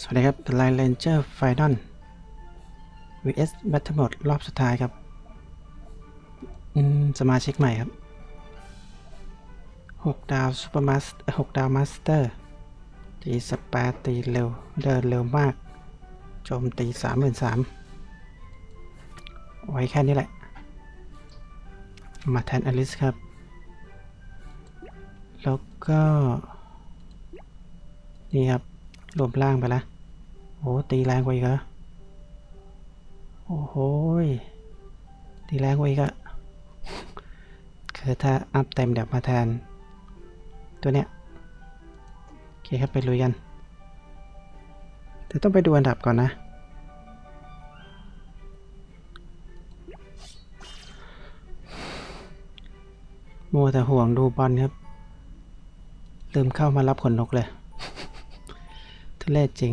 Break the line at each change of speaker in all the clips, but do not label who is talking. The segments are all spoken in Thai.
สวัสดีครับ The Line Ranger Final vs Battle Mode รอบสุดท้ายครับ อืม สมาชิกใหม่ครับ 6 ดาว Super Master 6ดาว Master ตีสปาตีเร็ว เดินเร็วมาก โจมตี 33,000ไว้แค่นี้แหละ มาแทนอลิสครับ แล้วก็ นี่ครับ รวมล่างไปละโอ้ตีแรงกว่าอีกเหรอโอ้โหตีแรงกว่าอีกอะคือถ้าอัพเต็มเดี๋ยวมาแทน ตัวเนี้ยโอเคครับไปลุยกัน แต่ต้องไปดูอันดับก่อนนะ มัวแต่ห่วงดูบอลครับ ลืมเข้ามารับขนนกเลย เรศจริง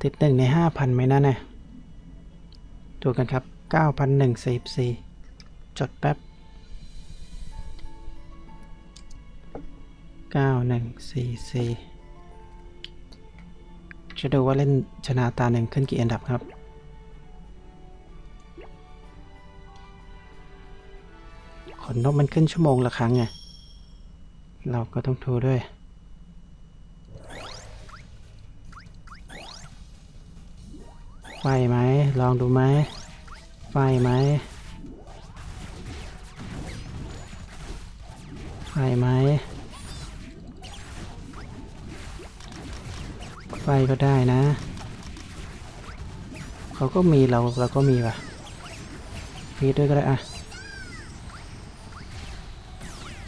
ติดหนึ่งในห้าพันไหมนะเนี่ยดูกันครับเก้าพันหนึ่งสิบสี่จดแป๊บเก้าหนึ่งสี่สี่จะดูว่าเล่นชนะตาหนึ่งขึ้นกี่อันดับครับขนนกมันขึ้นชั่วโมงละครั้งไง เราก็ต้องดูด้วย ไฟไหม ลองดูไหม ไฟไหม ไฟไหม ไฟก็ได้นะ เขาก็มีเราเราก็มีว่ะมีด้วยก็ได้อะ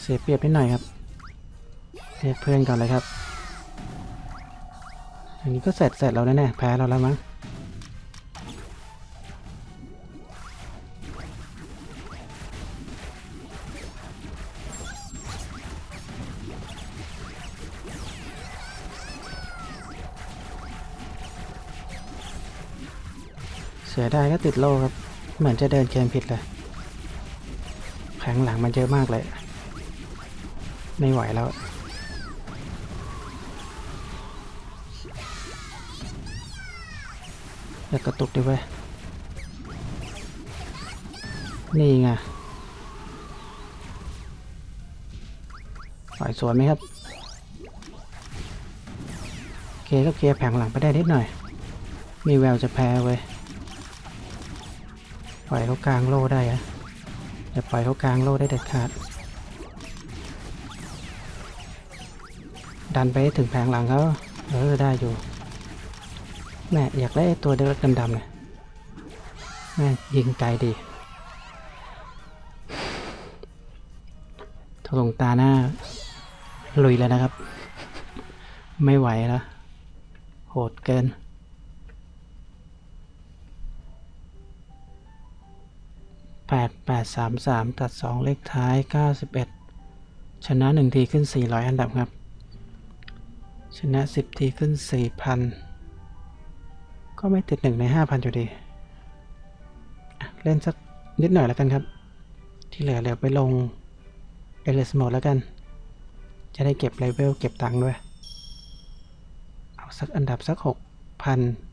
เสียเปรียบนิดหน่อยครับเรียกเพื่อนก่อนเลยครับอย่างนี้ก็เสร็จเสร็จแล้วแน่ๆแพ้เราแล้วมั้ง สียดายก็ติดโลครับ เหมือนจะเดินเกมผิดเลย แข็งหลังมันเยอะมากเลย ไม่ไหวแล้ว อยากกระตุกดิเว้ย นี่ไงปล่อยสวนไหมครับเคก็เคลียแผงหลังไปได้นิดหน่อย มีแววจะแพ้เว้ย ปล่อยเขากลางโล่ได้อะอย่าปล่อยเขากลางโล่ได้เด็ดขาด ดันไปให้ถึงแผงหลังเขาเออได้อยู่แม่อยากได้ตัวเด็กดำๆเนี่ยแม่ยิงไกลดีถลงตาหน้า ลุยแล้วนะครับ ไม่ไหวแล้ว โหดเกิน 8833 ตัด 2 เลขท้าย 91 ชนะ 1 ทีขึ้น 400 อันดับครับ ชนะ 10 ทีขึ้น 4,000 ก็ไม่ติด 1 ใน 5,000 อยู่ดี เล่นสักนิดหน่อยแล้วกันครับ ที่เหลือเดี๋ยวไปลงเอเลสโหมดแล้วกัน จะได้เก็บเลเวลเก็บตังค์ด้วย เอาสักอันดับสัก 6,000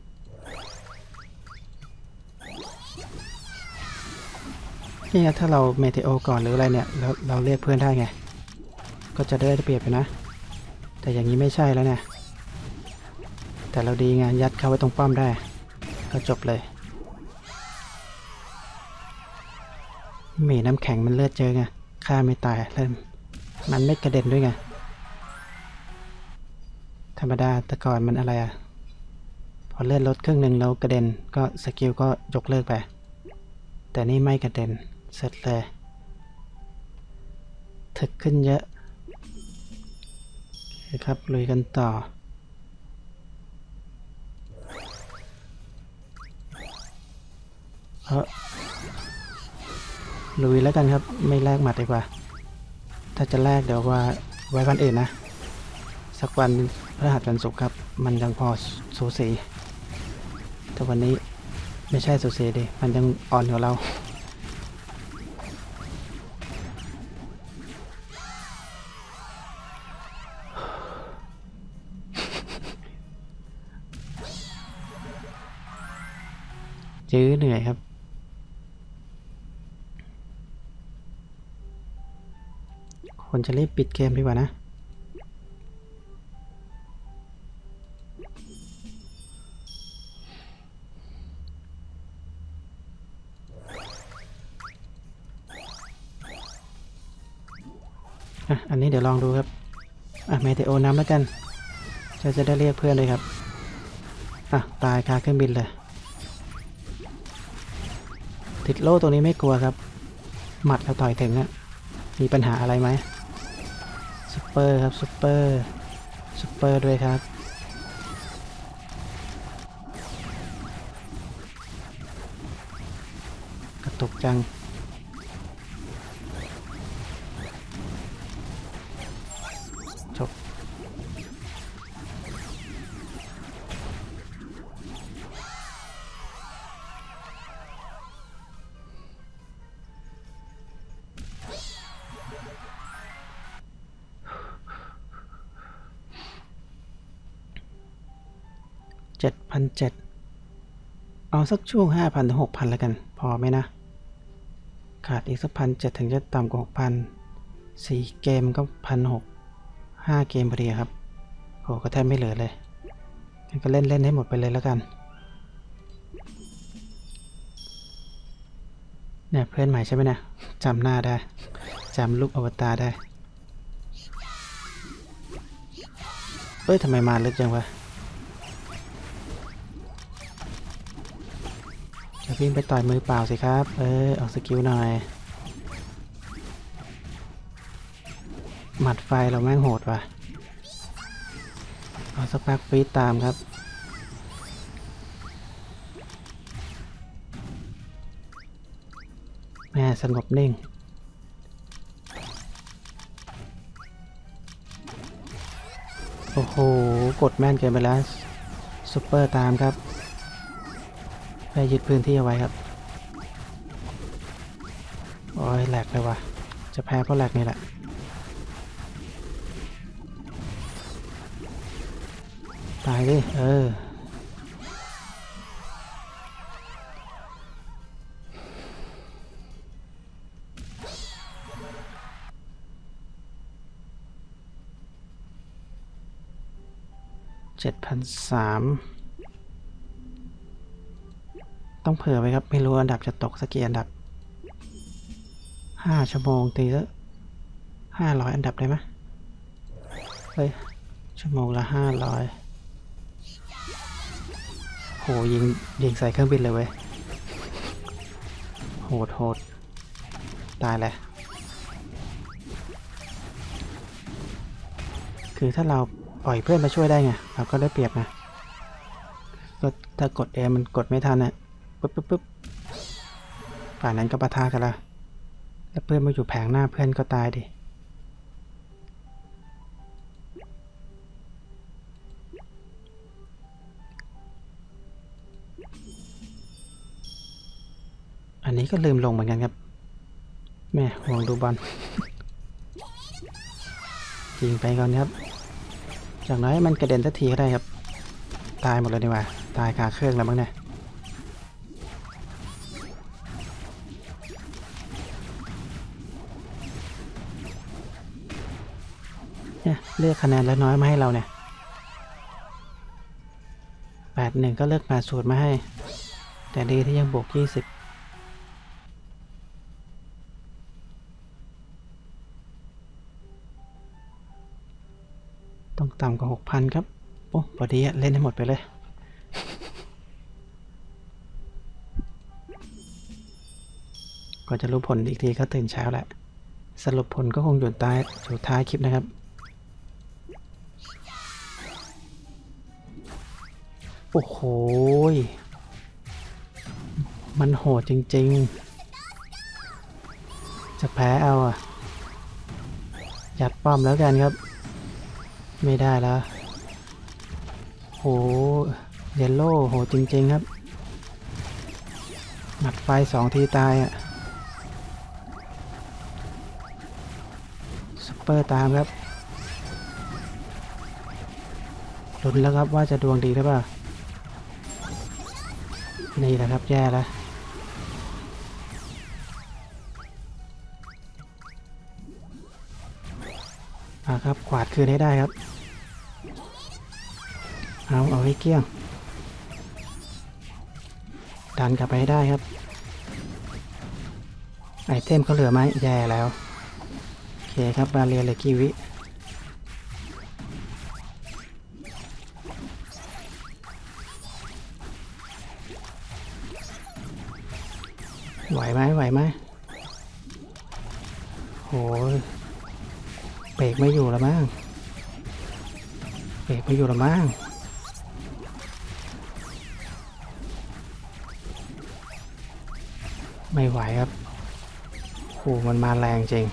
นี่ถ้าเราเมเทโอก่อนหรืออะไรเนี่ยเราเราเรียกเพื่อนได้ไง ก็จะได้เปรียบไปนะ แต่อย่างนี้ไม่ใช่แล้วเนี่ยแต่เราดีไงยัดเข้าไว้ตรงป้อมได้ ก็จบเลยหมีน้ำแข็งมันเลือดเจอไงฆ่าไม่ตายแล้วมันไม่กระเด็นด้วยไงธรรมดาแต่ก่อนมันอะไรอะพอเลือดลดครึ่งหนึ่งแล้วกระเด็นก็สกิลก็ยกเลิกไป แต่นี่ไม่กระเด็น เสร็จเลยถึกขึ้นเยอะโอเครับ ลุยกันต่อ เออลุยแล้วกันครับ ไม่แลกหมัดดีกว่า ถ้าจะแลกเดี๋ยวว่าไว้วันอื่นนะ สักวันพฤหัสวันศุกร์ครับ มันยังพอสูสี แต่วันนี้ไม่ใช่สูสีดิ มันยังอ่อนกว่าเรา จื้อเหนื่อยครับ คนจะรีบปิดเกมดีกว่านะอันนี้เดี๋ยวลองดูครับอะเมเทโอน้ำแล้วกันจะจะได้เรียกเพื่อนเลยครับ อะ ตายคาเครื่องบินเลย ติดโล่ตัวนี้ไม่กลัวครับ หมัดเราต่อยถึงอะมีปัญหาอะไรไหมซุปเปอร์ครับซุปเปอร์ซุปเปอร์ด้วยครับกระตุกจัง 7,700 เอาสักช่วง 5,000ถึง6,000 แล้วกัน พอไหมนะ ขาดอีกสักพันเถึงจะต่ำกว่า 6,000 4 เกมก็พันหกห้าเกมพอดีครับโหก็แทบไม่เหลือเลยงั้นก็เล่นเล่นให้หมดไปเลยแล้วกัน เนี่ยเพื่อนใหม่ใช่ไหมเนี่ยจำหน้าได้จำลูกอวตารได้เอ้ยทำไมมาลึกจังวะ จะวิ่งไปต่อยมือเปล่าสิครับ เออออกสกิลหน่อย หมัดไฟเราแม่งโหดว่ะ เอาสักพักฟีดตามครับ แม่สงบนิ่งโอ้โห กดแม่นเกินไปแล้วซุปเปอร์ตามครับ ไปยึดพื้นที่เอาไว้ครับ โอ้ยแหลกเลยว่ะ จะแพ้เพราะแหลกนี่แหละ ตายดิ เออ เจ็ดพันสาม ต้องเผื่อไว้ครับ ไม่รู้อันดับจะตกสักกี่อันดับห้าชั่วโมงตีละห้าร้อยอันดับได้ไหมเฮ้ย ชั่วโมงละห้าร้อยโหยิงยิงใส่เครื่องบินเลยเว้ย โหดโหดตายแหละคือถ้าเราปล่อยเพื่อนมาช่วยได้ไง เราก็ได้เปรียบนะก็ถ้ากดเอมันกดไม่ทันอะ ปุ๊บปุ๊บปุ๊บฝ่ายนั้นก็ปะทะกันละแล้วเพื่อนมาอยู่แผงหน้าเพื่อนก็ตายดิอันนี้ก็ลืมลงเหมือนกันครับ แม่ห่วงดูบอลยิงไปก่อนครับจากน้อยมันกระเด็นสักทีก็ได้ครับ ตายหมดเลยดีกว่า ตายคาเครื่องแล้วมั้งเนี่ย เนี่ยเลือกคะแนนแล้วน้อยมาให้เราเนี่ยแปดหนึ่งก็เลือกแปดศูนย์มาให้ แต่ดีที่ยังบวกยี่สิบต้องต่ำกว่าหกพันครับ โอ้พอดีอะเล่นให้หมดไปเลยก็จะรู้ผลอีกทีก็ตื่นเช้าแหละ สรุปผลก็คงอยู่ต้อยู่ท้ายคลิปนะครับ โอ้โห มันโหดจริง ๆ จะแพ้เอาอะ ยัดป้อมแล้วกันครับ ไม่ได้แล้วโหเยลโล่โหดจริง ๆ ครับ หมัดไฟสองทีตายอะซุปเปอร์ตามครับลุ้นแล้วครับว่าจะดวงดีหรือเปล่า นี่แหละครับ แย่แล้วมาครับกวาดคืนให้ได้ครับ เอาเอาให้เกลี้ยง ดันกลับไปให้ได้ครับ ไอเทมเขาเหลือไหมแย่แล้ว โอเคครับบาเรียเหลือกี่วิไหว โหเบรกไม่อยู่แล้วมั้งเบรกไม่อยู่แล้วมั้งไม่ไหวครับโหมันมาแรงจริง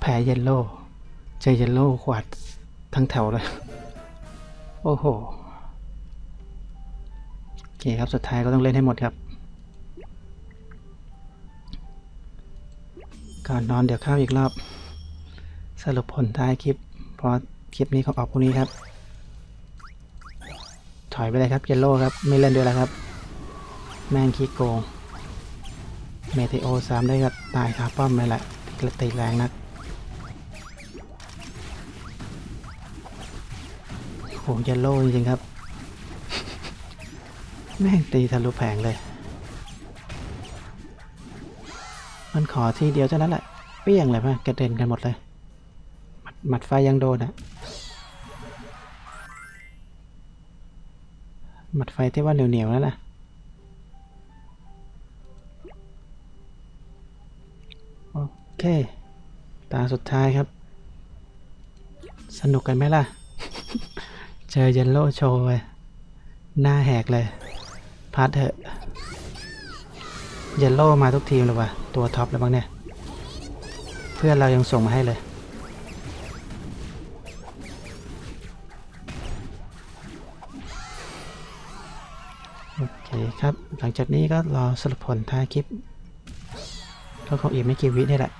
แพ้เยลโล่เจเยลโล่ขวาดทั้งแถวเลย โอ้โห โอเคครับ สุดท้ายก็ต้องเล่นให้หมดครับ ก่อนนอนเดี๋ยวเข้าอีกรอบ สรุปผลท้ายคลิป เพราะคลิปนี้เขาออกพรุ่งนี้ครับ ถอยไปเลยครับเยลโล่ครับ ไม่เล่นด้วยแล้วครับ แม่งขี้โกง เมเทโอสามได้ก็ตายคาป้อมเลยแหละตีแรงนักโหเยลโล่จริงๆครับ แม่งตีทะลุแผงเลย มันขอทีเดียวเท่านั้นแหละเปี้ยงเลยป่ะกระเด็นกันหมดเลยหมัดหมัดไฟยังโดนอะหมัดไฟที่ว่าเหนียวๆนั่นนะโอเค ตาสุดท้ายครับ สนุกกันไหมล่ะ เจอเยนโลโชว์ไปหน้าแหกเลย พัดเถอะ เยลโล่มาทุกทีมเลยว่ะ ตัวท็อปแล้วบ้างเนี่ย เพื่อนเรายังส่งมาให้เลย โอเคครับ หลังจากนี้ก็รอสรุปผลท้ายคลิป ก็คงอีกไม่กี่วินี่แหละ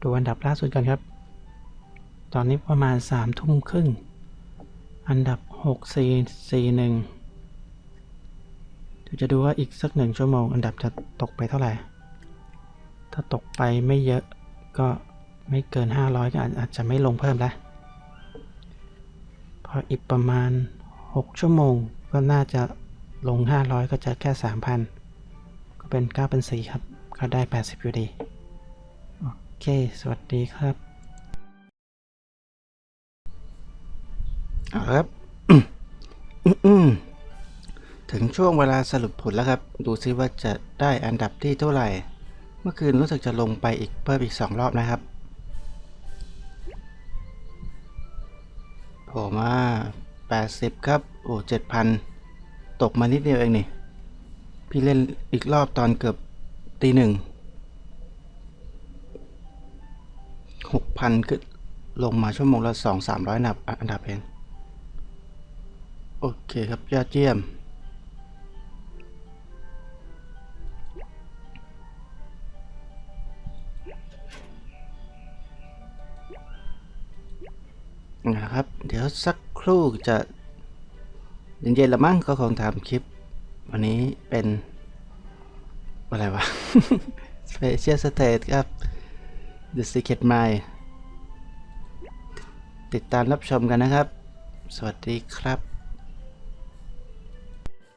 ดูอันดับล่าสุดกันครับ ตอนนี้ประมาณสามทุ่มครึ่ง อันดับ หกสี่สี่หนึ่งเดี๋ยวจะดูว่าอีกสักหนึ่งชั่วโมงอันดับจะตกไปเท่าไหร่ ถ้าตกไปไม่เยอะก็ไม่เกิน 500 ก็อาจอาจจะไม่ลงเพิ่มแล้ว พออีกประมาณ 6 ชั่วโมงก็น่าจะลง 500 ก็จะแค่ 3,000 ก็เป็น 9 เป็น 4 ครับ ก็ได้ 80 อยู่ดี โอเค สวัสดีครับ เอาละครับ ถึงช่วงเวลาสรุปผลแล้วครับ ดูซิว่าจะได้อันดับที่เท่าไหร่ เมื่อคืนรู้สึกจะลงไปอีกเพิ่มอีกสองรอบนะครับโผล่มา80 ครับ โอ้7,000ตกมานิดเดียวเองนี่ พี่เล่นอีกรอบตอนเกือบตีหนึ่งหกพันขึ้นลงมาชั่วโมงละสองสามร้อยอันดับอันดับเอง โอเคครับยอดเยี่ยม นะครับ เดี๋ยวสักครู่จะเย็นๆละมั้งก็คงทำคลิป วันนี้เป็น อะไรวะ Special State ครับ The Secret Mine ติดตามรับชมกันนะครับ สวัสดีครับ